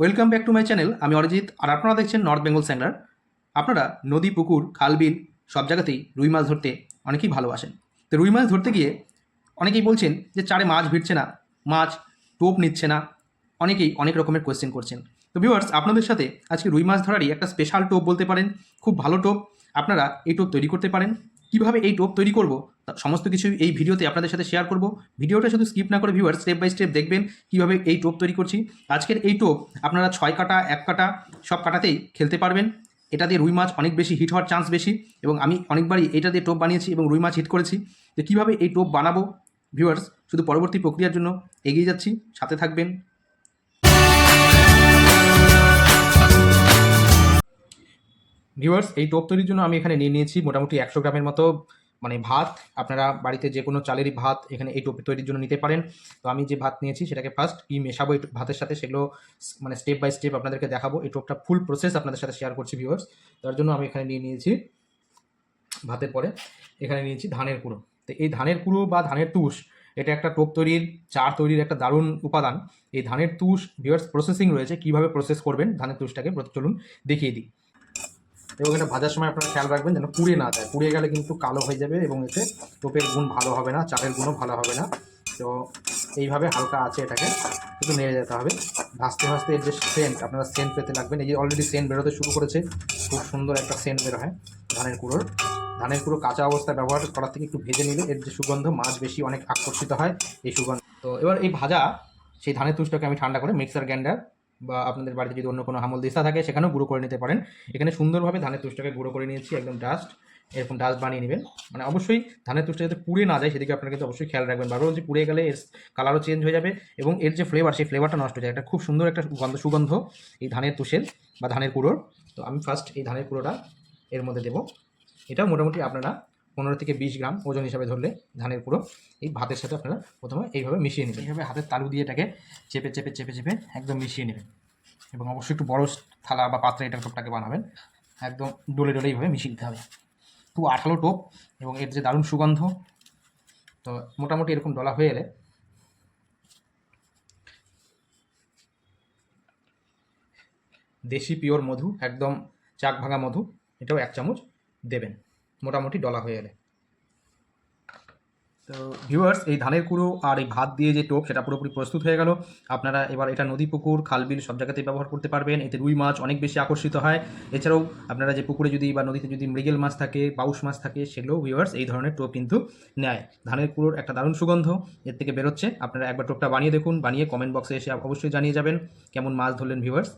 Welcome back to my channel আমি অরিজিৎ, আর আপনারা দেখছেন নর্থ বেঙ্গল স্যাংলার আপনারা নদী, পুকুর, খাল, বিল, সব জায়গাতেই রুই মাছ ধরতে অনেকেই ভালোবাসেন। তো রুই মাছ ধরতে গিয়ে অনেকেই বলছেন যে, চারে মাছ ভিড়ছে না, মাছ টোপ নিচ্ছে না। অনেকেই অনেক রকমের কোয়েশ্চেন করছেন। তো ভিউয়ার্স আপনাদের সাথে আজকে রুই মাছ ধরারই একটা স্পেশাল টোপ বলতে পারেন। খুব ভালো টোপ। আপনারা এই টোপ তৈরি করতে পারেন। কীভাবে এই টোপ তৈরি করব সমস্ত কিছু এই ভিডিওতে আপনাদের সাথে শেয়ার করব। ভিডিওটা শুধু স্কিপ না করে ভিউয়ার স্টেপ বাই স্টেপ দেখবেন কীভাবে এই টোপ তৈরি করছি। আজকের এই টোপ আপনারা ছয় কাটা, এক কাটা, সব কাটাতেই খেলতে পারবেন। এটা দিয়ে রুই মাছ অনেক বেশি হিট হওয়ার চান্স বেশি এবং আমি অনেকবারই এটা দিয়ে টোপ বানিয়েছি এবং রুই মাছ হিট করেছি। তো কীভাবে এই টোপ বানাবো ভিউয়ার্স শুধু পরবর্তী প্রক্রিয়ার জন্য এগিয়ে যাচ্ছি, সাথে থাকবেন। ভিউয়ার্স এই টোপ তৈরির জন্য আমি এখানে নিয়ে নিয়েছি মোটামুটি একশো গ্রামের মতো মানে ভাত। আপনারা বাড়িতে যে কোনো চালেরই ভাত এখানে এই টোপ তৈরির জন্য নিতে পারেন। তো আমি যে ভাত নিয়েছি সেটাকে ফার্স্ট কি মেশাবো এই ভাতের সাথে সেগুলো মানে স্টেপ বাই স্টেপ আপনাদেরকে দেখাবো। এই টোপটা ফুল প্রসেস আপনাদের সাথে শেয়ার করছি ভিউয়ার্স তার জন্য আমি এখানে নিয়ে নিয়েছি ভাতের পরে, এখানে নিয়েছি ধানের কুড়ো। তো এই ধানের কুড়ো বা ধানের তুষ, এটা একটা টোপ তৈরির, চার তৈরির একটা দারুণ উপাদান। এই ধানের তুষ ভিউয়ার্স প্রসেসিং রয়েছে, কীভাবে প্রসেস করবেন ধানের তুষটাকে? চলুন দেখিয়ে দিই। এবং এটা ভাজার সময় আপনারা খেয়াল রাখবেন যেন পুড়ে না যায়। পুড়ে গেলে কিন্তু কালো হয়ে যাবে এবং এতে টোপের গুণ ভালো হবে না, চালের গুণও ভালো হবে না। তো এইভাবে হালকা আছে এটাকে, একটু নেড়ে যেতে হবে। ভাজতে ভাজতে এর যে সেন্ট আপনারা সেন্ট পেতে লাগবেন। এই যে অলরেডি সেন্ট বেরোতে শুরু করেছে, খুব সুন্দর একটা সেন্ট বের হয় ধানের কুড়োর। ধানের কুড়ো কাঁচা অবস্থায় ব্যবহার করার থেকে একটু ভেজে নিলে এর যে সুগন্ধ, মাছ বেশি অনেক আকর্ষিত হয় এই সুগন্ধ। তো এবার এই ভাজা, সেই ধানের তুষটাকে আমি ঠান্ডা করে মিক্সার গ্রাইন্ডার বা আপনাদের বাড়িতে যদি অন্য কোনো হামল দিস্তা থাকে, সেখানেও গুঁড়ো করে নিতে পারেন। এখানে সুন্দরভাবে ধানের তুষটাকে গুঁড়ো করে নিয়েছি, একদম ডাস্ট এরকম ডাস্ট বানিয়ে নেবেন। মানে অবশ্যই ধানের তুষটা যাতে পুড়ে না যায়, সেদিকে আপনারা কিন্তু অবশ্যই খেয়াল রাখবেন। বারবার বলছি পুড়ে গেলে এর কালারও চেঞ্জ হয়ে যাবে এবং এর যে ফ্লেভার সেই ফ্লেভারটা নষ্ট হয়ে যায়। একটা খুব সুন্দর একটা গন্ধ সুগন্ধ এই ধানের তুষের বা ধানের কুড়োর। তো আমি ফার্স্ট এই ধানের কুড়োটা এর মধ্যে দেবো। এটা মোটামুটি আপনারা পনেরো থেকে বিশ গ্রাম ওজন হিসাবে ধরলে ধানের কুড়ো এই ভাতের সাথে আপনারা প্রথমে এইভাবে মিশিয়ে নেবেন। এইভাবে হাতের তালু দিয়ে এটাকে চেপে চেপে চেপে চেপে একদম মিশিয়ে নেবেন। এবং অবশ্যই একটু বড় থালা বা পাত্রে এটা টোপটাকে বানাবেন। একদম ডলে ডলে এইভাবে মিশিয়ে দিতে হবে। খুব আঠালো টোপ এবং এর যে দারুণ সুগন্ধ, তো মোটামুটি এরকম ডলা হয়ে এলে দেশি পিওর মধু, একদম চাক ভাঙা মধু, এটাও এক চামচ দেবেন। মোটামুটি ডলা হয়ে এলে তো ভিউয়ার্স এই ধানের কুড়ো আর এই ভাত দিয়ে যে টোপ, সেটা পুরোপুরি প্রস্তুত হয়ে গেল। আপনারা এবার এটা নদী, পুকুর খালবিল সব জায়গাতেই ব্যবহার করতে পারবেন। এতে রুই মাছ অনেক বেশি আকর্ষিত হয়। এছাড়াও আপনারা যে পুকুরে যদি বা নদীতে যদি মৃগেল মাছ থাকে পাউস মাছ থাকে, সেগুলোও ভিউয়ার্স এই ধরনের টোপ কিন্তু নেয়। ধানের কুড়োর একটা দারুণ সুগন্ধ এর থেকে বেরোচ্ছে। আপনারা একবার টোপটা বানিয়ে দেখুন, বানিয়ে কমেন্ট বক্সে এসে অবশ্যই জানিয়ে যাবেন। কেমন মাছ ধরলেন ভিউয়ার্স